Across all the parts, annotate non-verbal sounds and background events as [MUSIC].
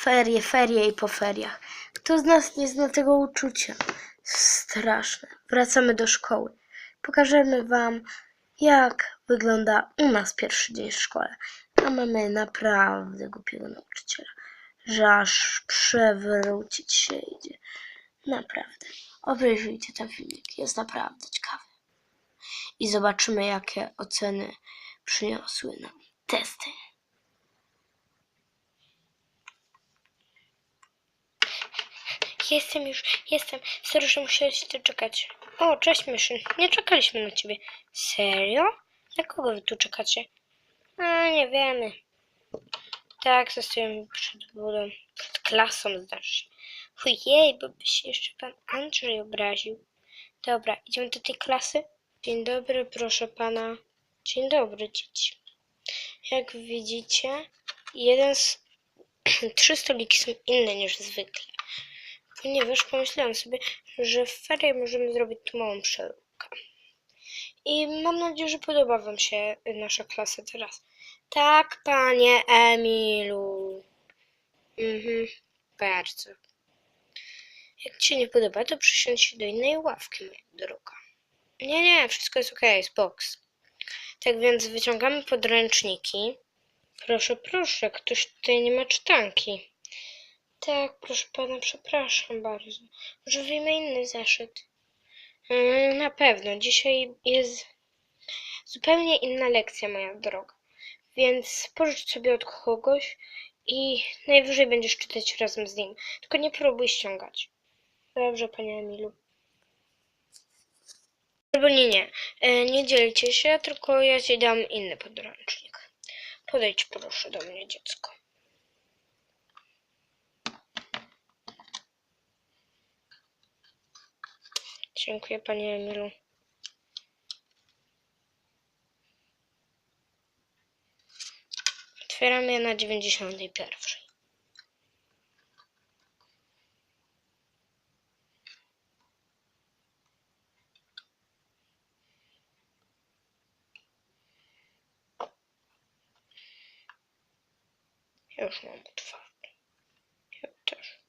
Ferie, ferie i po feriach. Kto z nas nie zna tego uczucia? Straszne. Wracamy do szkoły. Pokażemy wam, jak wygląda u nas pierwszy dzień w szkole. A mamy naprawdę głupiego nauczyciela, że aż przewrócić się idzie. Naprawdę. Obejrzyjcie ten filmik, jest naprawdę ciekawy. I zobaczymy, jakie oceny przyniosły nam testy. Jestem już, jestem. Sorry, że musieliście czekać. O, cześć Myszyn. Nie czekaliśmy na ciebie. Serio? Na kogo wy tu czekacie? A, nie wiemy. Tak, zostałem przed budą, przed klasą znaczy się. Bo by się jeszcze pan Andrzej obraził. Dobra, idziemy do tej klasy? Dzień dobry, proszę pana. Dzień dobry, dzieci. Jak widzicie, jeden z... [CLEARS THROAT] Trzy stoliki są inne niż zwykle ponieważ pomyślałam sobie, że w ferie możemy zrobić tu małą przeróbkę. I mam nadzieję, że podoba Wam się nasza klasa teraz. Tak, panie Emilu. Mhm, bardzo. Jak Ci się nie podoba, to przysiądź się do innej ławki, moja droga. Nie, nie, wszystko jest okej, jest box. Tak więc wyciągamy podręczniki. Proszę, proszę, ktoś tutaj nie ma czytanki. Tak, proszę pana, przepraszam bardzo. Może wyjmę inny zeszyt. Yy, Na pewno. Dzisiaj jest zupełnie inna lekcja, moja droga. Więc pożycz sobie od kogoś i najwyżej będziesz czytać razem z nim. Tylko nie próbuj ściągać. Dobrze, panie Emilu. Albo nie, nie. Yy, Nie dzielcie się, tylko ja ci dam inny podręcznik. Podejdź proszę do mnie, dziecko. Dziękuję, panie Emilu. Otwieram je na 91. Już mam otwarte. Ja też.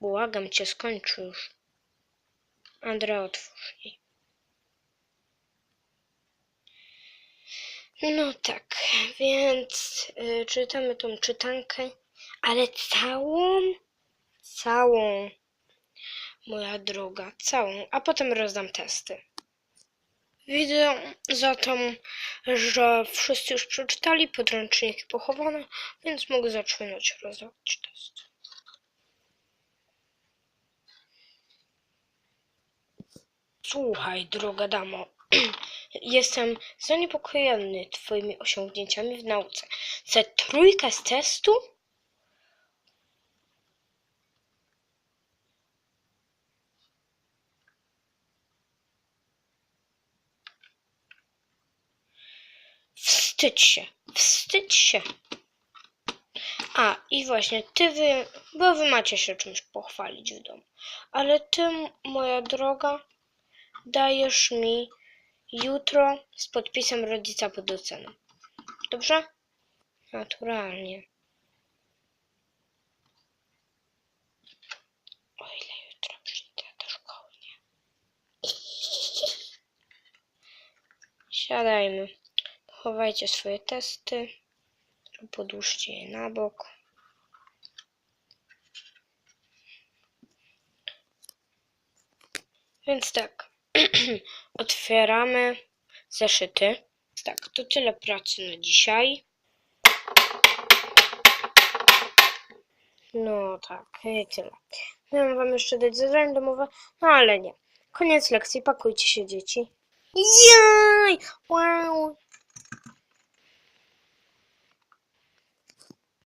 Błagam cię, skończ już. Andrea, otwórz jej. No tak, więc y, czytamy tą czytankę, ale całą, całą, moja droga, całą, a potem rozdam testy. Widzę zatem, że wszyscy już przeczytali, podręczniki pochowane, więc mogę zaczynać rozdawać testy. Słuchaj, droga damo, [CLEARS THROAT] jestem zaniepokojony twoimi osiągnięciami w nauce. Za trójkę z testu? Wstydź się, wstydź się. A, i właśnie, ty wy, bo wy macie się czymś pochwalić w domu. Ale ty, moja droga, dajesz mi jutro z podpisem rodzica pod oceną. Dobrze? Naturalnie. O ile jutro przyjdę do szkoły, nie? Siadajmy. Chowajcie swoje testy. Podłóżcie je na bok. Więc tak. [CLEARS THROAT] Otwieramy zeszyty. Tak, to tyle pracy na dzisiaj. No tak, tyle. Miałam wam jeszcze dać zadanie domowe, no ale nie. Koniec lekcji, pakujcie się dzieci. Jaj! Wow!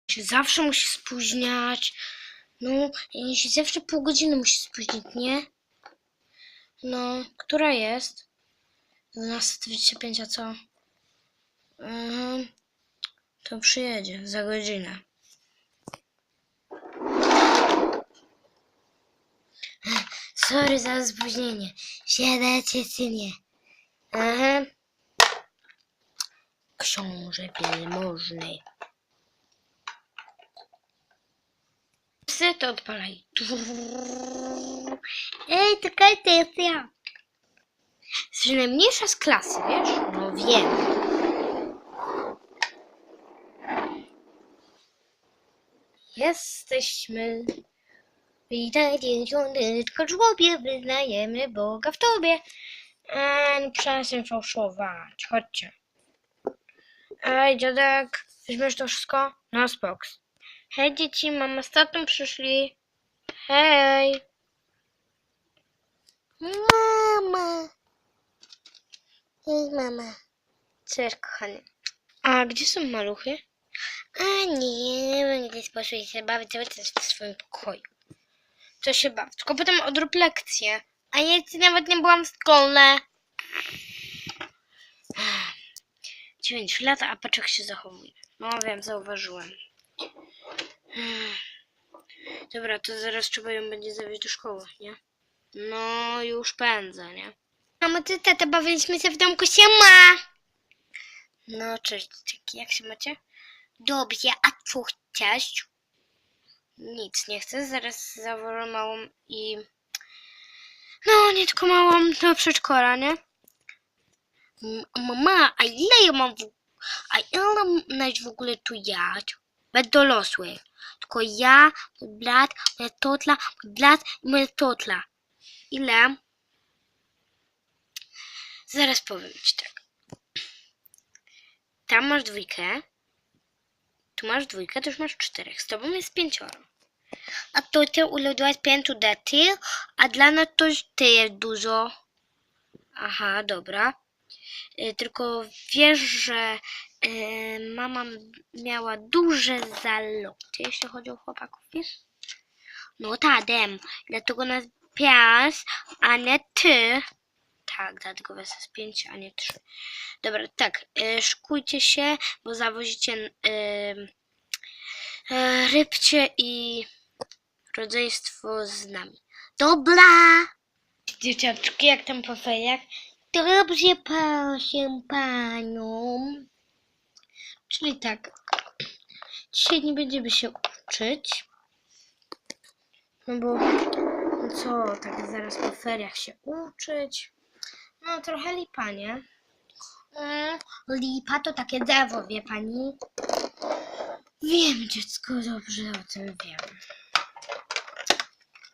Się zawsze musi spóźniać. No, się zawsze pół godziny musi spóźnić, nie? No, która jest? 12.25, a co? Mhm. To przyjedzie za godzinę. Sorry za spóźnienie. Siadacie czy nie? Aha. książę wielmożny. To odpalaj. Ej, czekaj, to jest ja. Jesteś najmniejsza z klasy, wiesz? No wiem. Jesteśmy. Dzieciątko, żłobie, wyznajemy Boga w tobie. Eee, przestań fałszować. Chodźcie. Ej, dziadek, weźmiesz to wszystko? No, spoks. Hej, dzieci, mama z tatą przyszli. Hej. Mama. Hej, mama. Cześć, kochany. A gdzie są maluchy? A nie, wiem, gdzieś poszli się bawić cały czas w swoim pokoju. To się baw, tylko potem odrób lekcję. A ja nawet nie byłam w szkole. Dziewięć lat, a patrz jak się zachowuje. No wiem, zauważyłem. Dobra, to zaraz trzeba ją będzie zawieźć do szkoły, nie? No, już pędzę, nie? Mamo, ty, tata, bawiliśmy się w domku, siema! No, cześć, dzieciaki, jak się macie? Dobrze, a co chcesz? Nic nie chcę, zaraz zawołam małą i... No, nie tylko małą do przedszkola, nie? Mama, a ile ja mam w... A ile nas w ogóle tu jadł? Bez dorosłych. Tylko ja, mój brat, moja totla, mój brat i moja totla. Ile? Zaraz powiem ci tak. Tam masz dwójkę. Tu masz dwójkę, to już masz czterech. Z tobą jest pięcioro. A to ty urodziłaś pięciu dzieci, a dla nas to ty jest dużo. Aha, dobra. Y, Tylko wiesz, że y, mama miała duże zaloty, jeśli chodzi o chłopaków, wiesz? No tak, wiem. Dlatego nas pies, a nie ty. Tak, dlatego was jest pięć, a nie trzy. Dobra, tak. Y, szykujcie się, bo zawozicie rybcie i rodzeństwo z nami. Dobra! Dzieciaczki, jak tam po fejach? Dobrze, proszę panią. Czyli tak, dzisiaj nie będziemy się uczyć. No bo no co, tak zaraz po feriach się uczyć. No trochę lipa, nie? Mm, lipa to takie drzewo, wie pani? Wiem, dziecko, dobrze o tym wiem.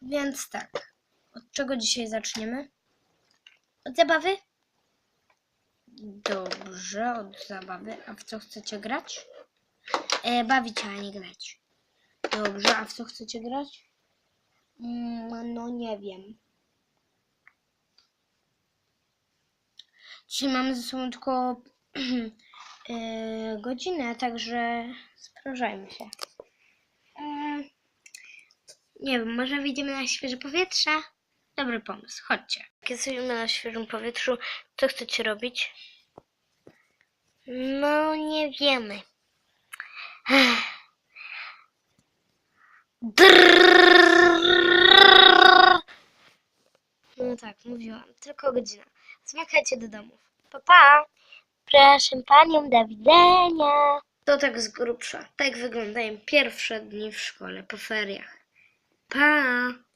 Więc tak, od czego dzisiaj zaczniemy? Od zabawy? Dobrze, od zabawy. A w co chcecie grać? E, bawić, a nie grać. Dobrze, a w co chcecie grać? Mm, no nie wiem. Dzisiaj mamy ze sobą tylko [CLEARS THROAT] e, godzinę, także sprężajmy się. E, nie wiem, może wyjdziemy na świeże powietrze? Dobry pomysł, chodźcie. Jesteśmy na świeżym powietrzu, co chcecie robić? No, nie wiemy. No tak, mówiłam, tylko godzina. Zmykajcie do domów. Pa, pa. Proszę panią, do widzenia. To tak z grubsza. Tak wyglądają pierwsze dni w szkole po feriach. Pa!